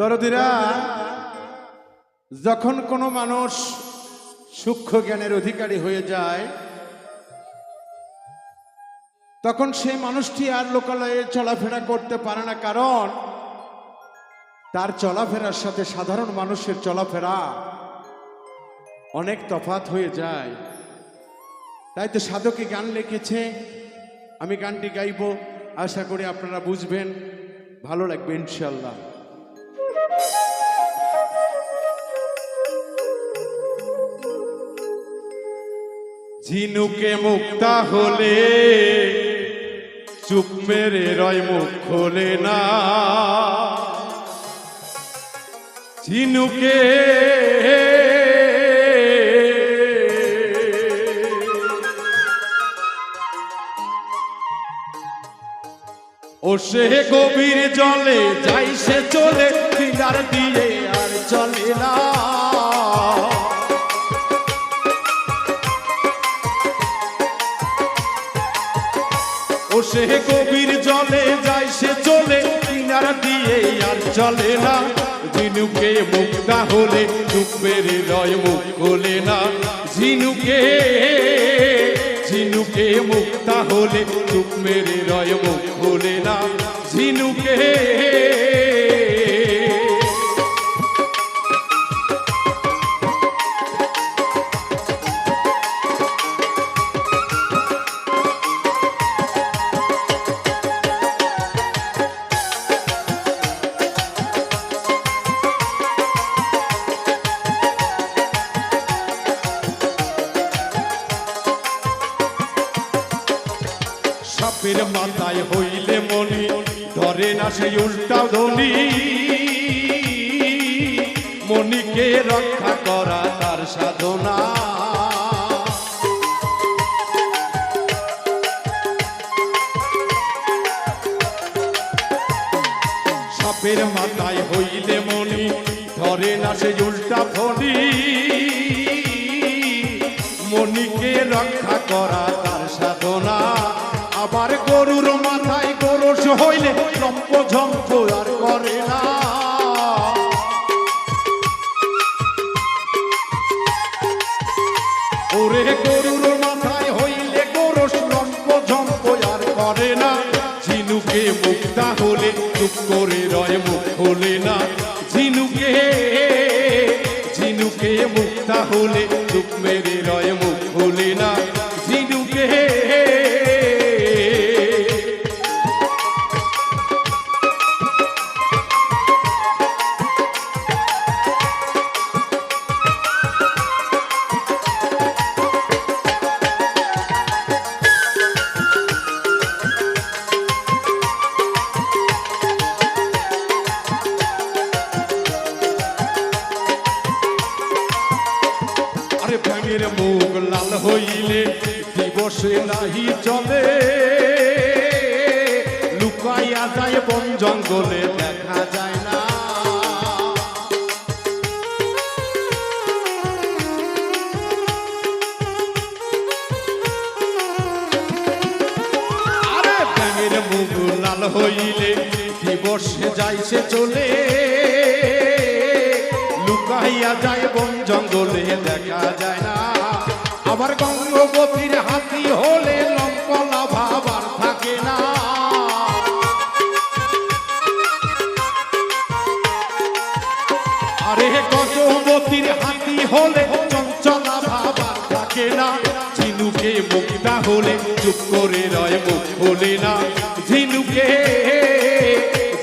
দরদিরা, যখন কোনো মানুষ সূক্ষ্ম জ্ঞানের অধিকারী হয়ে যায়, তখন সেই মানুষটি আর লোকালয়ে চলাফেরা করতে পারে না। কারণ তার চলাফেরার সাথে সাধারণ মানুষের চলাফেরা অনেক তফাত হয়ে যায়। তাই তো সাধকে গান লিখেছে, আমি গানটি গাইব। আশা করি আপনারা বুঝবেন, ভালো লাগবে ইনশাল্লাহ ঝিনুকে মুক্তা হলে, চুপ মেরে রয় মুখ খোলে না। ঝিনুকে ও সে গভীর জলে, যাই সে চলে কিনার দিয়ে আর চলে না। সে কবির জলে যায়, সে চলে। কিনার দিয়ে আর চলে না। ঝিনুকে মুক্তা হলে চুপের রয় মুখ খোলে না। ঝিনুকে ঝিনুকে মুক্তা হলে চুপের রয় মুখ খোলে না। ঝিনুকে মাথায় হইলে মনি ধরে না সেই উল্টা ধনি মনিকে রক্ষা করা তার সাধনা। সাপের মাথায় হইলে মনি ধরে না সেই উল্টা ফনি মনিকে রক্ষা করা রয় মুখ লাল হইলে দিবসে নাহি চলে। লুকাইয়া যায় বন জঙ্গলে, দেখা যায় না। আরে ব্যাঙের লাল হইলে দিবসে যাইছে চলে। আরে গজবতীর হাতি হলে চঞ্চলা ভাবা থাকে না। ঝিনুকে মুক্তা হলে চুপ করে রয় মুখ হলে না। ঝিনুকে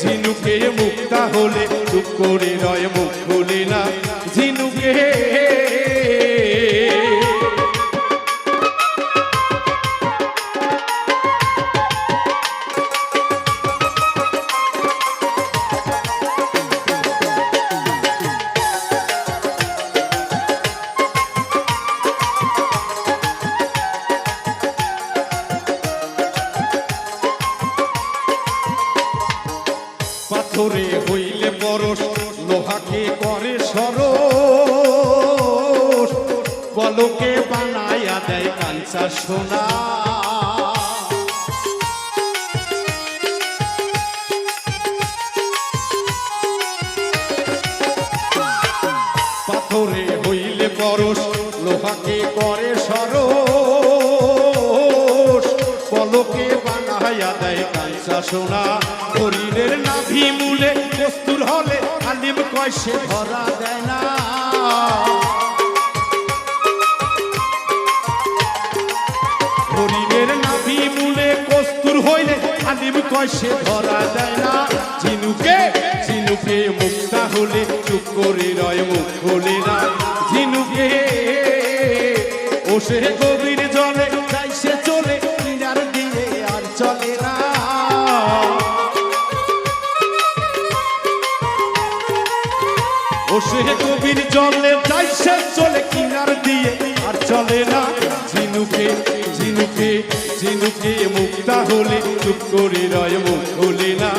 ঝিনুকে মুক্তা হলে চুপ করে রয় মুখ হলে না। ঝিনুকে সোনা পাথরে হইলে পরশ, লোহাকে করে সরস পলকে বানাইয়া দেয় কাঁচা সোনা। শরীরের নাভি মূলে কস্তুর হলে আলিম কয় সে ধরা দেয় না। হরিণের নাভি মূলে কস্তুর হইলে আলিম কয় ধরা দেয় না। ঝিনুকে ঝিনুকে মুক্তা হলে চুপ করে রয় মুখ খোলে না। ঝিনুকে ও গভীর জলে তাই সে চলে কিনার দিলে আর চলে না। ও সে গভীর জলে সে চলে, কিনার দিয়ে আর চলে না। ঝিনুকে ঝিনুকে ঝিনুকে মুক্তা হলে চুপ করে রয় মুখ হলে না।